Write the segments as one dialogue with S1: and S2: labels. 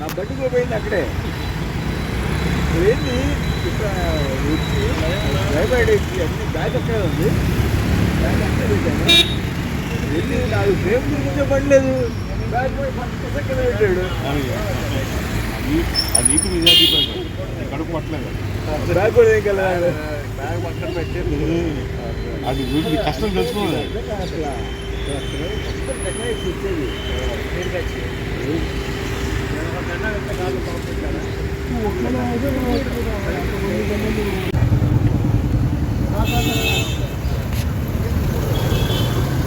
S1: నా బండికి పోయింది అక్కడే. ఏంది ఇక్కడ వచ్చి భయపడి అన్ని బ్యాగ్ అక్కడే ఉంది. బ్యాగ్ అక్కడే పెట్టాను. వెళ్ళి నాకు సేమ్ గురించి పడలేదు బ్యాగ్ పోయి ఫస్ట్ సెకండ్ పెట్టాడు
S2: అది నీకు నిజాది కడుపు పట్టలేదు
S1: బ్యాగ్ కూడా ఏం కలదు
S2: బ్యాగ్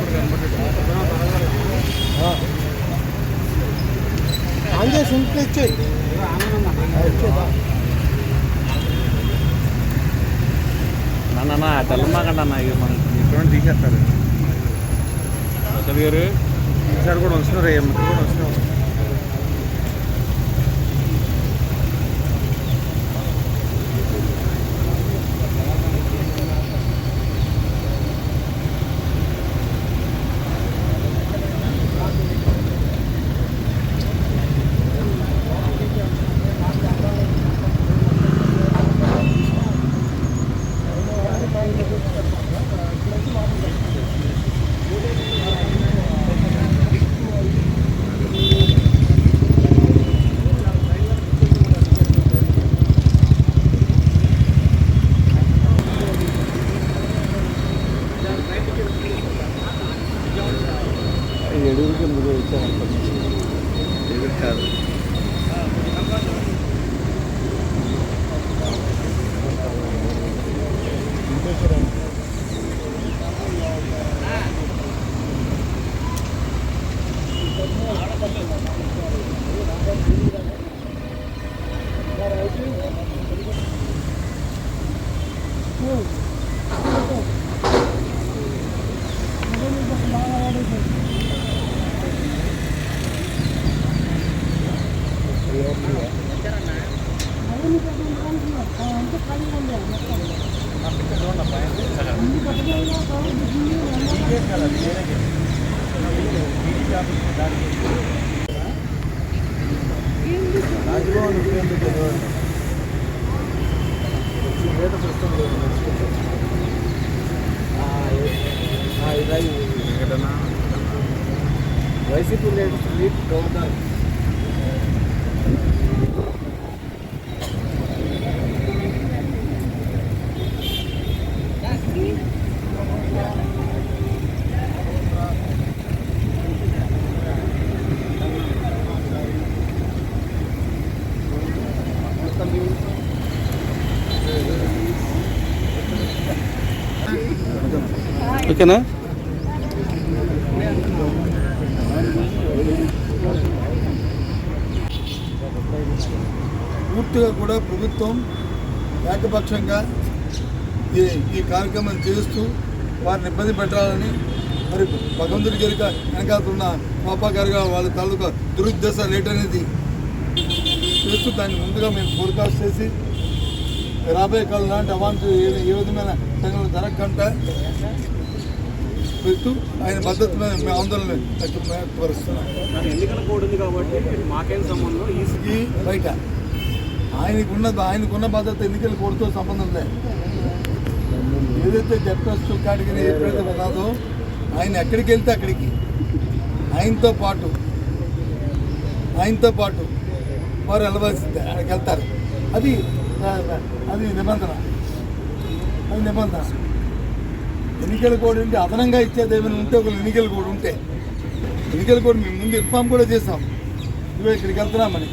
S2: తెలుసుకోవాలి
S1: అంజేసి ఉంటే ఇచ్చేయి
S2: నాన్న తెల్లమాకండి అన్న ఇక మనం ఇక్కడ తీసేస్తారు. అసలు గారు ఈసారి కూడా వస్తున్నారు ఏమి కూడా వస్తున్నారు
S1: ఎడుగురికి ముందు వచ్చాను
S2: ఎదురు కాదు
S1: రాజభవన్ ఉపయోగించి చదవండి వచ్చి వైసీపీ లీడర్ సుదీప్
S2: ఓకేనా?
S3: పూర్తిగా కూడా ప్రభుత్వం ఏకపక్షంగా ఈ ఈ కార్యక్రమం చేస్తూ వారిని ఇబ్బంది పెట్టాలని మరి భగవంతుడి గరిక వెనకాతున్న పాపాగారుగా వాళ్ళ తాలూకా దురుద్దేశం లేటనేది చేస్తూ దాన్ని ముందుగా మేము ఫోర్కాస్ట్ చేసి రాబోయే కాలం లాంటి అవాంఛ ఏ ఏ విధమైన సంఘటన జరగకుండా పెడుతూ ఆయన మద్దతు మీద మేము ఆందోళన వ్యక్తపరుస్తున్నాం.
S2: సంబంధం? ఈ
S3: బయట ఆయనకున్న ఆయనకున్న భద్రత ఎన్నికల కోడ్తో సంబంధం లేదు. ఏదైతే జడ్పస్ట్ కేటగిరీ ఎప్పుడైతే ఉన్నదో ఆయన ఎక్కడికి వెళ్తే అక్కడికి. ఆయనతో పాటు ఆయనతో పాటు వారు వెళ్ళవలసిందే. అక్కడికి వెళ్తారు. అది అది నిబంధన. అది నిబంధన. ఎన్నికల కోడ్ ఉంటే అదనంగా ఇచ్చేది ఏమైనా ఉంటే ఒక ఎన్నికల కోడ్ ఉంటే. ఎన్నికల కోడ్ మేము ముందు ఇన్ఫామ్ కూడా చేసాం ఇవే ఇక్కడికి వెళ్తున్నామని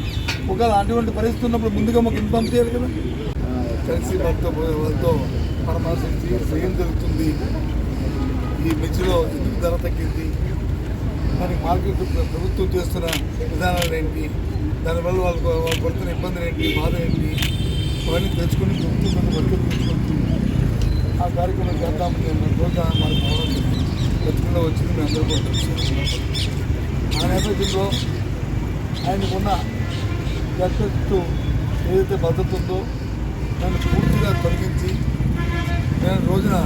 S3: ఒకవేళ అటువంటి పరిస్థితి ఉన్నప్పుడు ముందుగా మాకు ఇన్ఫామ్ చేయాలి కదా. కలిసి వాళ్ళతో వాళ్ళతో పరామర్శించి ఏం జరుగుతుంది? ఈ మిర్చిలో ఎందుకు ధర తగ్గింది? మరి మార్కెట్ ప్రభుత్వం చేస్తున్న విధానాలు ఏంటి? దానివల్ల వాళ్ళకు వాళ్ళు పడుతున్న ఇబ్బందులు ఏంటి? బాధ ఏంటి? అవన్నీ తెలుసుకుని ప్రభుత్వం వర్గం ఆ కార్యక్రమం చేద్దామని నేను రోజు మనకు పోవడం వచ్చింది మీ అందరూ కూడా తెలుసు ఆ నేపథ్యంలో ఆయనకున్న వ్యక్తిత్వం ఏదైతే భద్రత ఉందో దాన్ని పూర్తిగా తొలగించి నేను రోజున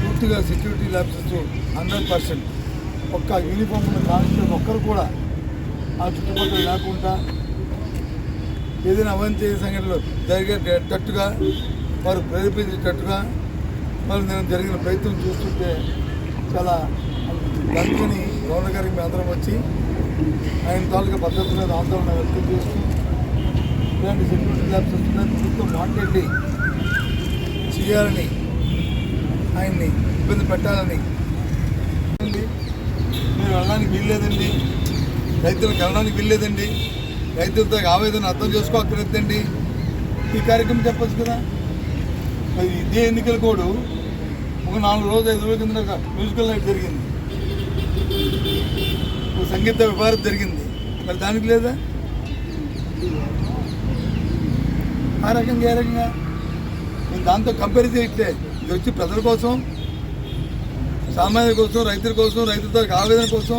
S3: పూర్తిగా సెక్యూరిటీ ల్యాబ్సెస్ హండ్రెడ్ పర్సెంట్ ఒక్క యూనిఫామ్ ఉన్న కానిస్టేబుల్ ఒక్కరు కూడా ఆ చుట్టుపక్కల లేకుండా ఏదైనా అవంతి సంఘటనలు జరిగేటట్టుగా వారు ప్రేరేపించేటట్టుగా మరి నేను జరిగిన ప్రయత్నం చూస్తుంటే చాలా దానికని గవర్నర్ గారికి మేము అందరం వచ్చి ఆయన తాలూకా పద్ధతి మీద ఆందోళన వ్యక్తం చేస్తూ ఇలాంటి సెక్యూరిటీ ల్యాబ్స్ వస్తున్నాయి ప్రభుత్వం మాట్లాడి చేయాలని ఆయన్ని ఇబ్బంది పెట్టాలని మీరు వెళ్ళడానికి వీల్లేదండి. రైతులకు వెళ్ళడానికి వీల్లేదండి. రైతులతో ఆవేదన అర్థం చేసుకోక్కర్లేదండి ఈ కార్యక్రమం చెప్పచ్చు కదా? మరి ఇదే ఎన్నికల కూడా ఒక నాలుగు రోజులు ఐదు రోజుల కింద ఒక మ్యూజికల్ నైట్ జరిగింది. ఒక సంగీత విభారత జరిగింది. మరి దానికి లేదా? ఆ రకంగా ఏ రకంగా? నేను దాంతో కంపేర్ చేయట్లే. ఇది వచ్చి ప్రజల కోసం సామాన్యుల కోసం రైతుల కోసం రైతులతో ఆవేదన కోసం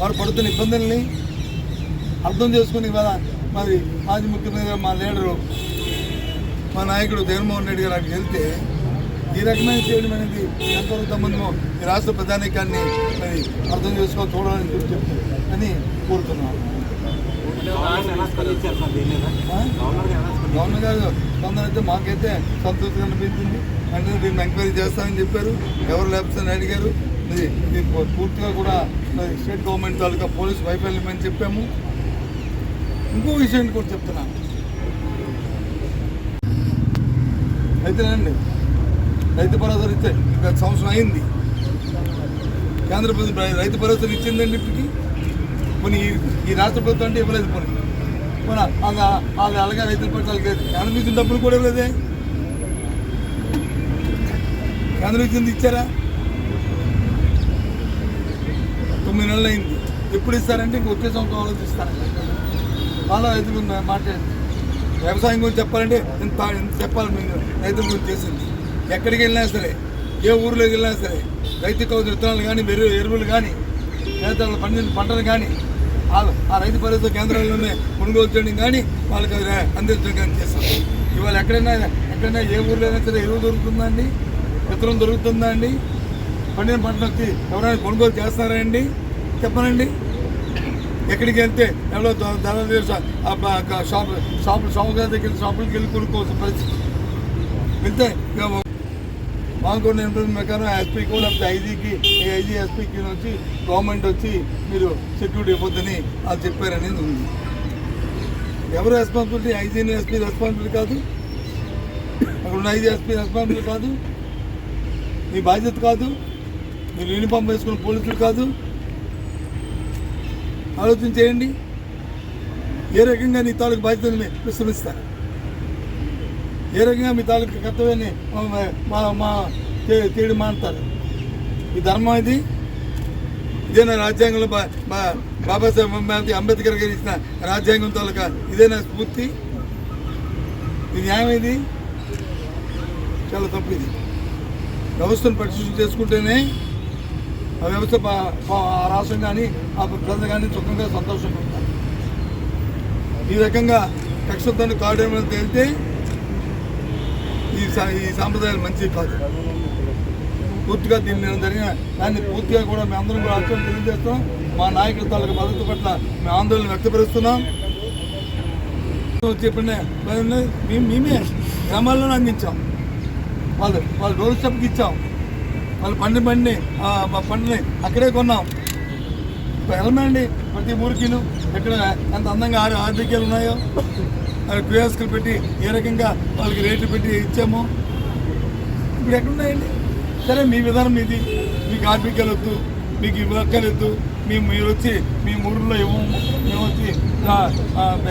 S3: వారు పడుతున్న ఇబ్బందుల్ని అర్థం చేసుకుని ఇవాళ మరి మాజీ ముఖ్యమంత్రి మా లీడరు మా నాయకుడు జగన్మోహన్ రెడ్డి గారు అక్కడికి వెళ్తే ఈ రకమైన చేయడం అనేది ఎంతవరకు సంబంధమో ఈ రాష్ట్ర ప్రధానికాన్ని మరి అర్థం చేసుకో చూడాలని చెప్పి చెప్తారు అని కోరుతున్నాను. గవర్నర్ గారు స్పందన అయితే మాకైతే సంతృప్తిగా అనిపించింది అంటే దీన్ని ఎంక్వైరీ చేస్తామని చెప్పారు. ఎవరు లేకపోతే అడిగారు. పూర్తిగా కూడా మరి స్టేట్ గవర్నమెంట్ తాలూకా పోలీస్ వైఫల్యం అని చెప్పాము. ఇంకో విషయాన్ని కూడా చెప్తున్నాను. అయితేనండి రైతు భరోసా ఇచ్చే గత సంవత్సరం అయింది. కేంద్ర ప్రభుత్వం రైతు భరోసా ఇచ్చిందండి ఇప్పటికి. కొన్ని ఈ- రాష్ట్ర ప్రభుత్వం అంటే ఇవ్వలేదు పోనీ. మన వాళ్ళు అలాగే రైతుల పట్ల కేంద్రం ఇచ్చిన డబ్బులు కూడా ఇవ్వలేదే. కేంద్రం ఇచ్చింది ఇచ్చారా? తొమ్మిది నెలలు అయింది. ఎప్పుడు ఇస్తారంటే ఇంక వచ్చే సంవత్సరం ఆలోచిస్తారండి. వాళ్ళ రైతులు మాట్లాడి వ్యవసాయం గురించి చెప్పాలంటే ఇంత చెప్పాలి మీరు రైతుల గురించి చేసింది. ఎక్కడికి వెళ్ళినా సరే ఏ ఊర్లోకి వెళ్ళినా సరే రైతు కౌలు విత్తనాలు కానీ మెరు ఎరువులు కానీ లేదా పండిన పంటలు కానీ ఆ- ఆ రైతు పరిస్థితి కేంద్రాల్లోనే కొనుగోలు చేయడం కానీ వాళ్ళకి అది అందించడం కానీ చేస్తాం. ఇవాళ ఎక్కడైనా ఎక్కడైనా ఏ ఊర్లో అయినా సరే ఎరువు దొరుకుతుందా అండి విత్తనం దొరుకుతుందా అండి పండిన పంటలు వచ్చి ఎవరైనా కొనుగోలు చేస్తారా అండి? చెప్పనండి. ఎక్కడికి వెళ్తే ఎవరో ధన షాప్ షాపు షాపుగా దగ్గర షాపులకి వెళ్ళి కొనుక్కోవాల్సిన పరిస్థితి. వెళ్తే మాకున్న మాకు ప్రకారం ఎస్పీకి లేకపోతే ఐజీకి ఐజీ ఎస్పీకి వచ్చి గవర్నమెంట్ వచ్చి మీరు సెక్యూరిటీ ఇవ్వద్దని అది చెప్పారనేది ఉంది. ఎవరు రెస్పాన్సిబిలిటీ? ఐజీని ఎస్పీ రెస్పాన్సిబిలిటీ కాదు. అక్కడ ఉన్న ఐజీ ఎస్పీ రెస్పాన్సిబిలిటీ కాదు. మీ బాధ్యత కాదు. మీరు యూనిఫామ్ వేసుకున్న పోలీసులు కాదు. ఆలోచన చేయండి. ఏ రకంగా నీ తాలూకు బాధ్యతని విశ్రమిస్తారు? ఏ రకంగా మీ తాలూకు కర్తవ్యాన్ని మా- మా మా తే- తేడి మానుతారు? ఈ ధర్మం ఇది. ఇదేనా రాజ్యాంగంలో బా బా- బాబాసాహెబ్ అంబేద్కర్ అంబేద్కర్ గారు ఇచ్చిన రాజ్యాంగం తాలూకా ఇదేనా స్ఫూర్తి? ఇది న్యాయం ఇది. చాలా తప్పు ఇది. వ్యవస్థను పరిశీలన చేసుకుంటేనే వ్యవస్థ ఆ రాష్ట్రం కానీ ఆ ప్రజలు కానీ సుఖంగా సంతోషంగా ఉంటారు. ఈ రకంగా కక్షతో కావడం తేలితే ఈ సా- ఈ సాంప్రదాయాలు మంచివి కాదు. పూర్తిగా దీన్ని నేను జరిగిన దాన్ని పూర్తిగా కూడా మేము అందరం కూడా అర్థం తెలియజేస్తాం. మా నాయకుల తాలూకు మద్దతు పట్ల మేము ఆందోళన వ్యక్తపరుస్తున్నాం. చెప్పిన మేము మేమే గ్రామాల్లోనే అందించాం. వాళ్ళు వాళ్ళు డోర్ స్టెప్కి ఇచ్చాం. వాళ్ళు పండి పండి మా అక్కడే కొన్నాం. వెళ్ళమండి ప్రతి ఊరికిను. ఎక్కడ ఎంత అందంగా ఆరు ఆర్థికాలు ఉన్నాయో అవి క్యూఎస్కులు పెట్టి ఏ రకంగా వాళ్ళకి రేట్లు పెట్టి ఇచ్చాము. ఇప్పుడు ఎక్కడున్నాయండి? సరే మీ విధానం ఇది. మీకు ఆర్థికాలు వద్దు మీకు ఇవ్వక్కర్లేదు మేము మీరు వచ్చి మీ ఊరిలో ఇవ్వము. మేము వచ్చి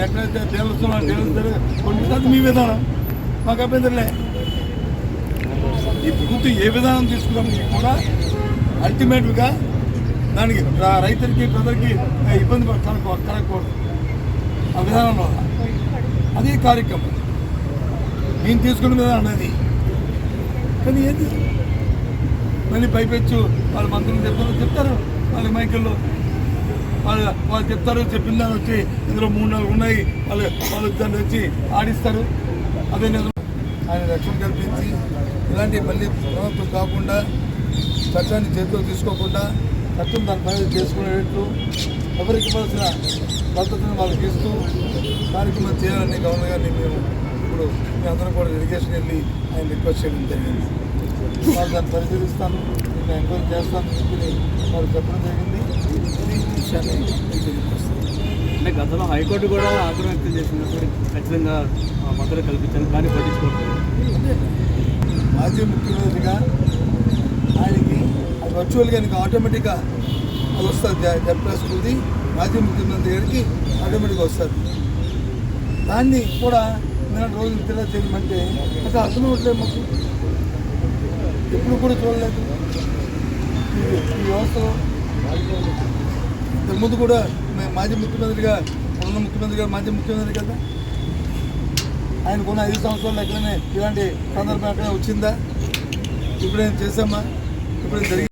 S3: ఎక్కడైతే తేలుస్తున్నాం తేలుస్తారు కొన్ని మీ విధానం. మాకు అభ్యంతరలే ఈ ప్రభుత్వం ఏ విధానం తీసుకున్నప్పటికీ కూడా అల్టిమేట్గా దానికి రైతులకి ప్రజలకి ఇబ్బంది పడ- కలగకూడదు. ఆ విధానంలో అదే కార్యక్రమం. నేను తీసుకున్న విధానం అది కానీ ఏంటి మళ్ళీ పైపెచ్చు వాళ్ళ మంత్రులు చెప్తారు చెప్తారు. వాళ్ళ మైకుల్లో వాళ్ళు వాళ్ళు చెప్తారు చెప్పిన దాన్ని వచ్చి ఇందులో మూడు నాలుగు ఉన్నాయి. వాళ్ళు వాళ్ళు దాన్ని వచ్చి ఆడిస్తారు. అదే నిజం. ఆయన రక్షణ కల్పించి ఇలాంటి మళ్ళీ ప్రభుత్వం కాకుండా చట్టాన్ని చేతిలో తీసుకోకుండా చట్టం దాని పని చేసుకునేటట్లు ఎవరికి ఇవ్వాల్సిన పద్ధతిని వాళ్ళకి ఇస్తూ కార్యక్రమం చేయాలని గవర్నర్ గారిని మేము ఇప్పుడు మీ అందరం కూడా డెలిగేషన్ వెళ్ళి ఆయన రిక్వెస్ట్ చేయడం జరిగింది. వాళ్ళు దాన్ని పరిశీలిస్తాను ఇంకా ఎంక్వైరీ చేస్తాను చెప్పి వారు చెప్పడం జరిగింది. ఈ విషయాన్ని మీకు తెలియజేస్తాను.
S4: అంటే గతంలో హైకోర్టు కూడా ఆగ్రహం వ్యక్తం చేసినప్పుడు ఖచ్చితంగా మద్దతు కల్పించాను కానీ పట్టించుకోవట్లేదు
S3: మాజీ ముఖ్యమంత్రిగా ఆయనకి అది వర్చువల్గా ఆయనకి ఆటోమేటిక్గా అది వస్తుంది చెప్పేసుకుంది మాజీ ముఖ్యమంత్రి గారికి ఆటోమేటిక్గా వస్తుంది. దాన్ని కూడా నేను రోజు తెలియ చేయమంటే అసలు అర్థం అవ్వట్లేదు మాకు. ఎప్పుడు కూడా చూడలేదు. ఈ వ్యవస్థలో ఇంతకుముందు కూడా మేము మాజీ ముఖ్యమంత్రిగా ఉన్న ముఖ్యమంత్రి గారు మాజీ ముఖ్యమంత్రి కదా? ఆయనకున్న ఐదు సంవత్సరాలు ఎక్కడనే ఇలాంటి సందర్భం ఎక్కడైనా వచ్చిందా? ఇప్పుడు ఏం చేసామా ఇప్పుడు జరిగింది